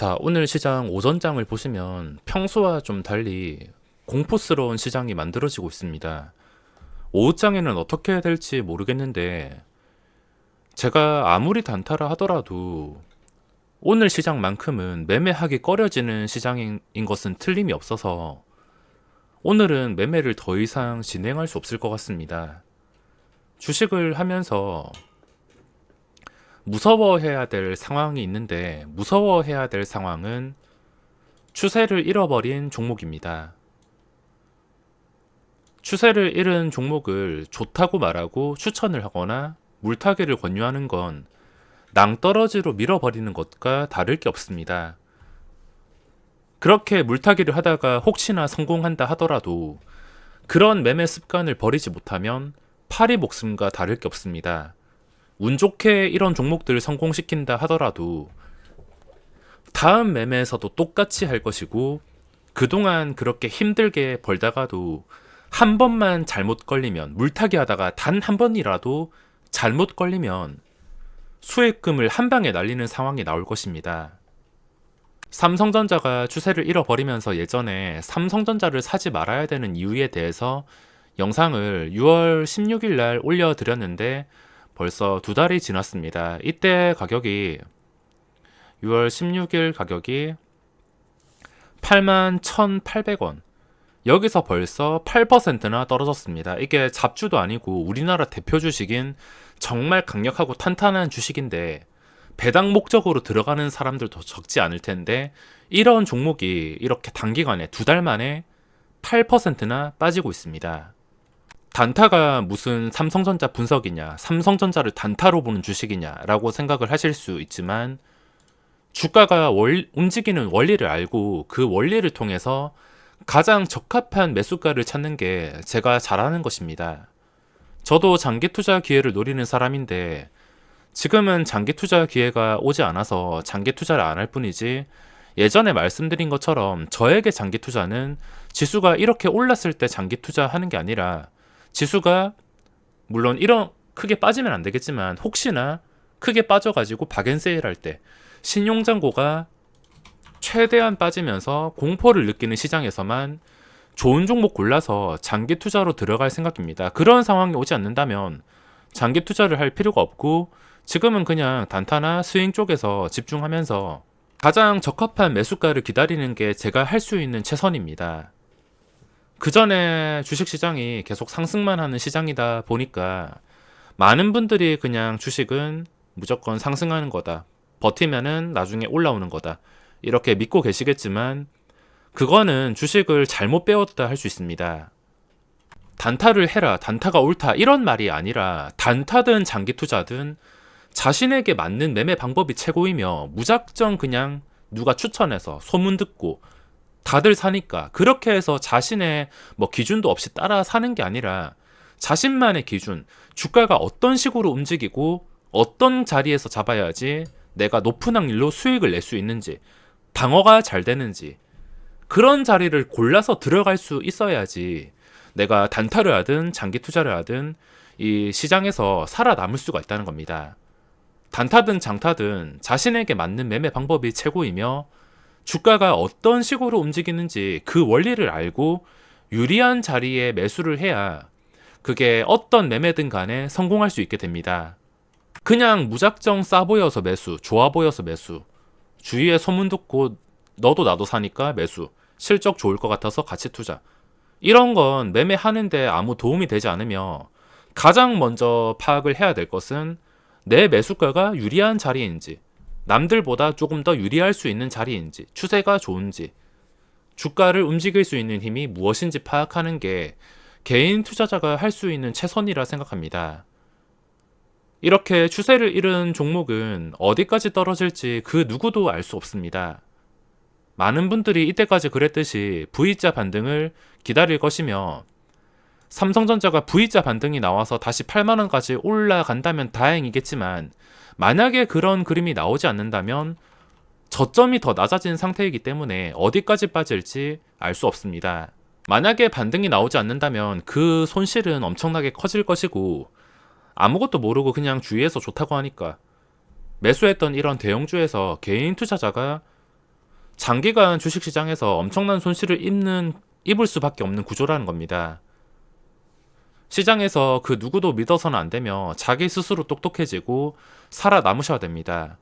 자, 오늘 시장 오전장을 보시면 평소와 좀 달리 공포스러운 시장이 만들어지고 있습니다. 오후장에는 어떻게 될지 모르겠는데, 제가 아무리 단타라 하더라도 오늘 시장만큼은 매매하기 꺼려지는 시장인 것은 틀림이 없어서 오늘은 매매를 더 이상 진행할 수 없을 것 같습니다. 주식을 하면서 무서워해야 될 상황이 있는데 무서워해야 될 상황은 추세를 잃어버린 종목입니다. 추세를 잃은 종목을 좋다고 말하고 추천을 하거나 물타기를 권유하는 건 낭떠러지로 밀어버리는 것과 다를 게 없습니다. 그렇게 물타기를 하다가 혹시나 성공한다 하더라도 그런 매매 습관을 버리지 못하면 파리 목숨과 다를 게 없습니다. 운 좋게 이런 종목들을 성공시킨다 하더라도 다음 매매에서도 똑같이 할 것이고 그동안 그렇게 힘들게 벌다가도 한 번만 잘못 걸리면 물타기 하다가 단 한 번이라도 잘못 걸리면 수익금을 한 방에 날리는 상황이 나올 것입니다. 삼성전자가 추세를 잃어버리면서 예전에 삼성전자를 사지 말아야 되는 이유에 대해서 영상을 6월 16일 날 올려드렸는데 벌써 두 달이 지났습니다. 이때 가격이 6월 16일 가격이 81,800원. 여기서 벌써 8%나 떨어졌습니다. 이게 잡주도 아니고 우리나라 대표 주식인 정말 강력하고 탄탄한 주식인데 배당 목적으로 들어가는 사람들도 적지 않을 텐데 이런 종목이 이렇게 단기간에 두 달 만에 8%나 빠지고 있습니다. 단타가 무슨 삼성전자 분석이냐, 삼성전자를 단타로 보는 주식이냐라고 생각을 하실 수 있지만 주가가 월, 움직이는 원리를 알고 그 원리를 통해서 가장 적합한 매수가를 찾는 게 제가 잘하는 것입니다. 저도 장기 투자 기회를 노리는 사람인데 지금은 장기 투자 기회가 오지 않아서 장기 투자를 안 할 뿐이지 예전에 말씀드린 것처럼 저에게 장기 투자는 지수가 이렇게 올랐을 때 장기 투자하는 게 아니라 지수가 물론 이런 크게 빠지면 안 되겠지만 혹시나 크게 빠져가지고 박앤세일 할 때 신용장고가 최대한 빠지면서 공포를 느끼는 시장에서만 좋은 종목 골라서 장기 투자로 들어갈 생각입니다. 그런 상황이 오지 않는다면 장기 투자를 할 필요가 없고 지금은 그냥 단타나 스윙 쪽에서 집중하면서 가장 적합한 매수가를 기다리는 게 제가 할 수 있는 최선입니다. 그 전에 주식시장이 계속 상승만 하는 시장이다 보니까 많은 분들이 그냥 주식은 무조건 상승하는 거다. 버티면은 나중에 올라오는 거다. 이렇게 믿고 계시겠지만 그거는 주식을 잘못 배웠다 할 수 있습니다. 단타를 해라, 단타가 옳다 이런 말이 아니라 단타든 장기 투자든 자신에게 맞는 매매 방법이 최고이며 무작정 그냥 누가 추천해서 소문 듣고 다들 사니까 그렇게 해서 자신의 뭐 기준도 없이 따라 사는 게 아니라 자신만의 기준, 주가가 어떤 식으로 움직이고 어떤 자리에서 잡아야지 내가 높은 확률로 수익을 낼 수 있는지, 방어가 잘 되는지, 그런 자리를 골라서 들어갈 수 있어야지 내가 단타를 하든 장기 투자를 하든 이 시장에서 살아남을 수가 있다는 겁니다. 단타든 장타든 자신에게 맞는 매매 방법이 최고이며 주가가 어떤 식으로 움직이는지 그 원리를 알고 유리한 자리에 매수를 해야 그게 어떤 매매든 간에 성공할 수 있게 됩니다. 그냥 무작정 싸 보여서 매수, 좋아 보여서 매수, 주위에 소문 듣고 너도 나도 사니까 매수, 실적 좋을 것 같아서 같이 투자. 이런 건 매매하는데 아무 도움이 되지 않으며 가장 먼저 파악을 해야 될 것은 내 매수가가 유리한 자리인지, 남들보다 조금 더 유리할 수 있는 자리인지, 추세가 좋은지, 주가를 움직일 수 있는 힘이 무엇인지 파악하는 게 개인 투자자가 할 수 있는 최선이라 생각합니다. 이렇게 추세를 잃은 종목은 어디까지 떨어질지 그 누구도 알 수 없습니다. 많은 분들이 이때까지 그랬듯이 V자 반등을 기다릴 것이며 삼성전자가 V자 반등이 나와서 다시 8만원까지 올라간다면 다행이겠지만 만약에 그런 그림이 나오지 않는다면 저점이 더 낮아진 상태이기 때문에 어디까지 빠질지 알 수 없습니다. 만약에 반등이 나오지 않는다면 그 손실은 엄청나게 커질 것이고 아무것도 모르고 그냥 주위에서 좋다고 하니까 매수했던 이런 대형주에서 개인 투자자가 장기간 주식시장에서 엄청난 손실을 입는 입을 수밖에 없는 구조라는 겁니다. 시장에서 그 누구도 믿어서는 안 되며 자기 스스로 똑똑해지고 살아남으셔야 됩니다.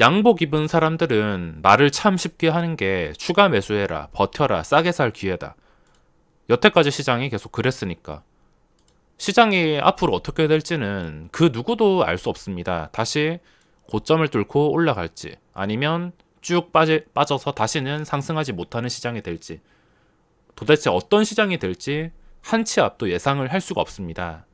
양복 입은 사람들은 말을 참 쉽게 하는 게 추가 매수해라, 버텨라, 싸게 살 기회다. 여태까지 시장이 계속 그랬으니까. 시장이 앞으로 어떻게 될지는 그 누구도 알 수 없습니다. 다시 고점을 뚫고 올라갈지 아니면 쭉 빠지, 빠져서 다시는 상승하지 못하는 시장이 될지 도대체 어떤 시장이 될지 한 치 앞도 예상을 할 수가 없습니다.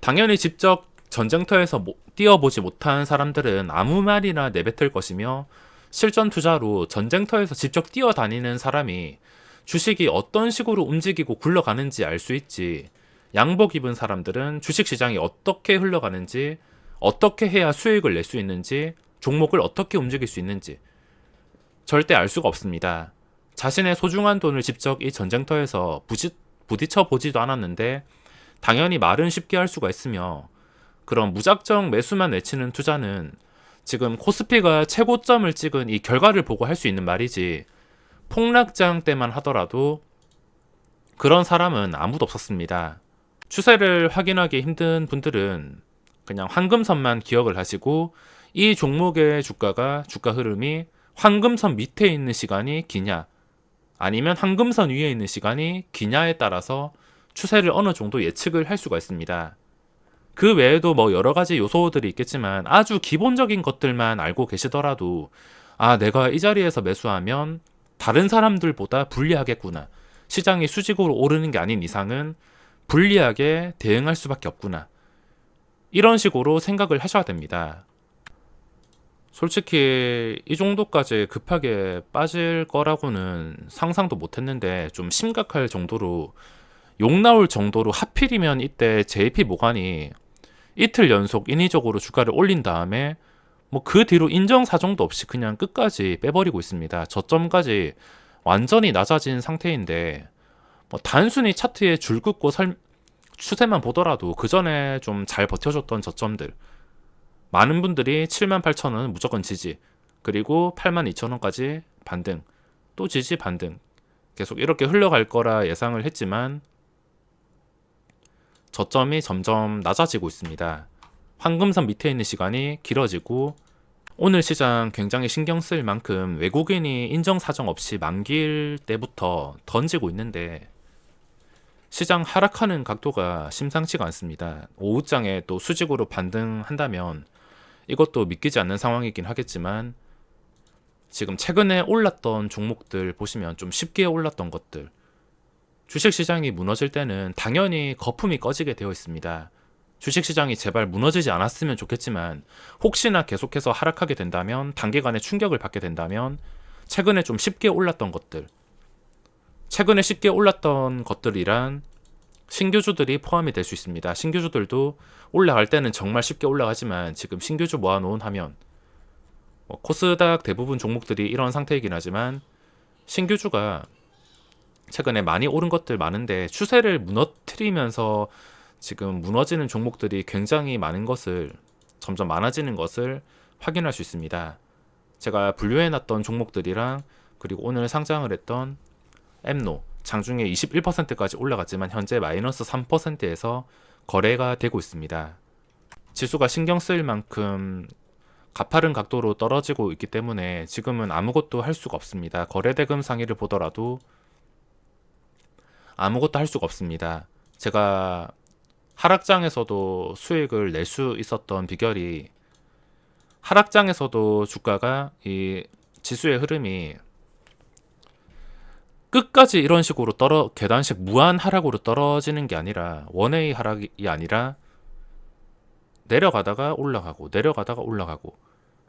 당연히 직접 전쟁터에서 모- 뛰어보지 못한 사람들은 아무 말이나 내뱉을 것이며 실전 투자로 전쟁터에서 직접 뛰어다니는 사람이 주식이 어떤 식으로 움직이고 굴러가는지 알 수 있지. 양복 입은 사람들은 주식 시장이 어떻게 흘러가는지, 어떻게 해야 수익을 낼 수 있는지, 종목을 어떻게 움직일 수 있는지 절대 알 수가 없습니다. 자신의 소중한 돈을 직접 이 전쟁터에서 부지, 부딪혀 보지도 않았는데 당연히 말은 쉽게 할 수가 있으며 그런 무작정 매수만 외치는 투자는 지금 코스피가 최고점을 찍은 이 결과를 보고 할 수 있는 말이지 폭락장 때만 하더라도 그런 사람은 아무도 없었습니다. 추세를 확인하기 힘든 분들은 그냥 황금선만 기억을 하시고 이 종목의 주가가 주가 흐름이 황금선 밑에 있는 시간이 기냐 아니면 황금선 위에 있는 시간이 기냐에 따라서 추세를 어느 정도 예측을 할 수가 있습니다. 그 외에도 뭐 여러 가지 요소들이 있겠지만 아주 기본적인 것들만 알고 계시더라도 아, 내가 이 자리에서 매수하면 다른 사람들보다 불리하겠구나. 시장이 수직으로 오르는 게 아닌 이상은 불리하게 대응할 수밖에 없구나. 이런 식으로 생각을 하셔야 됩니다. 솔직히 이 정도까지 급하게 빠질 거라고는 상상도 못 했는데 좀 심각할 정도로 욕 나올 정도로 하필이면 이때 JP 모간이 이틀 연속 인위적으로 주가를 올린 다음에 뭐 그 뒤로 인정사정도 없이 그냥 끝까지 빼버리고 있습니다. 저점까지 완전히 낮아진 상태인데 뭐 단순히 차트에 줄 긋고 설, 추세만 보더라도 그 전에 좀 잘 버텨줬던 저점들 많은 분들이 7만 8천 원은 무조건 지지 그리고 8만 2천 원까지 반등 또 지지 반등 계속 이렇게 흘러갈 거라 예상을 했지만 저점이 점점 낮아지고 있습니다. 황금선 밑에 있는 시간이 길어지고 오늘 시장 굉장히 신경 쓸 만큼 외국인이 인정 사정 없이 만기일 때부터 던지고 있는데 시장 하락하는 각도가 심상치가 않습니다. 오후장에 또 수직으로 반등한다면 이것도 믿기지 않는 상황이긴 하겠지만 지금 최근에 올랐던 종목들 보시면 좀 쉽게 올랐던 것들 주식시장이 무너질 때는 당연히 거품이 꺼지게 되어 있습니다. 주식시장이 제발 무너지지 않았으면 좋겠지만 혹시나 계속해서 하락하게 된다면 단기간에 충격을 받게 된다면 최근에 좀 쉽게 올랐던 것들 최근에 쉽게 올랐던 것들이란 신규주들이 포함이 될 수 있습니다. 신규주들도 올라갈 때는 정말 쉽게 올라가지만 지금 신규주 모아놓은 하면 뭐 코스닥 대부분 종목들이 이런 상태이긴 하지만 신규주가 최근에 많이 오른 것들 많은데 추세를 무너뜨리면서 지금 무너지는 종목들이 굉장히 많은 것을 점점 많아지는 것을 확인할 수 있습니다. 제가 분류해 놨던 종목들이랑 그리고 오늘 상장을 했던 엠노 장중에 21%까지 올라갔지만 현재 마이너스 3%에서 거래가 되고 있습니다. 지수가 신경 쓰일 만큼 가파른 각도로 떨어지고 있기 때문에 지금은 아무것도 할 수가 없습니다. 거래대금 상위를 보더라도 아무것도 할 수가 없습니다. 제가 하락장에서도 수익을 낼 수 있었던 비결이 하락장에서도 주가가 이 지수의 흐름이 끝까지 이런 식으로 떨어 계단식 무한 하락으로 떨어지는 게 아니라 원웨이 하락이 아니라 내려가다가 올라가고 내려가다가 올라가고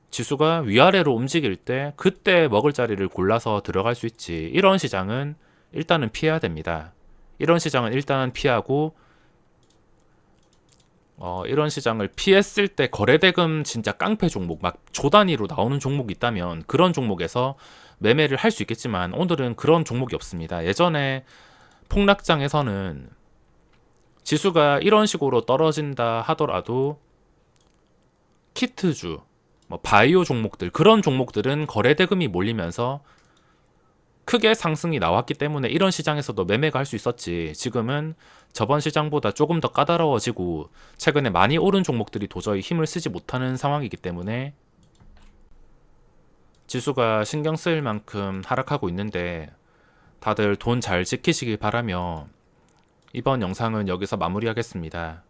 지수가 위아래로 움직일 때 그때 먹을 자리를 골라서 들어갈 수 있지 이런 시장은 일단은 피해야 됩니다. 이런 시장은 일단 피하고 어, 이런 시장을 피했을 때 거래대금 진짜 깡패 종목 막 조단위로 나오는 종목이 있다면 그런 종목에서 매매를 할 수 있겠지만 오늘은 그런 종목이 없습니다. 예전에 폭락장에서는 지수가 이런 식으로 떨어진다 하더라도 키트주, 뭐 바이오 종목들 그런 종목들은 거래대금이 몰리면서 크게 상승이 나왔기 때문에 이런 시장에서도 매매가 할 수 있었지. 지금은 저번 시장보다 조금 더 까다로워지고 최근에 많이 오른 종목들이 도저히 힘을 쓰지 못하는 상황이기 때문에 지수가 신경 쓰일 만큼 하락하고 있는데 다들 돈 잘 지키시길 바라며 이번 영상은 여기서 마무리하겠습니다.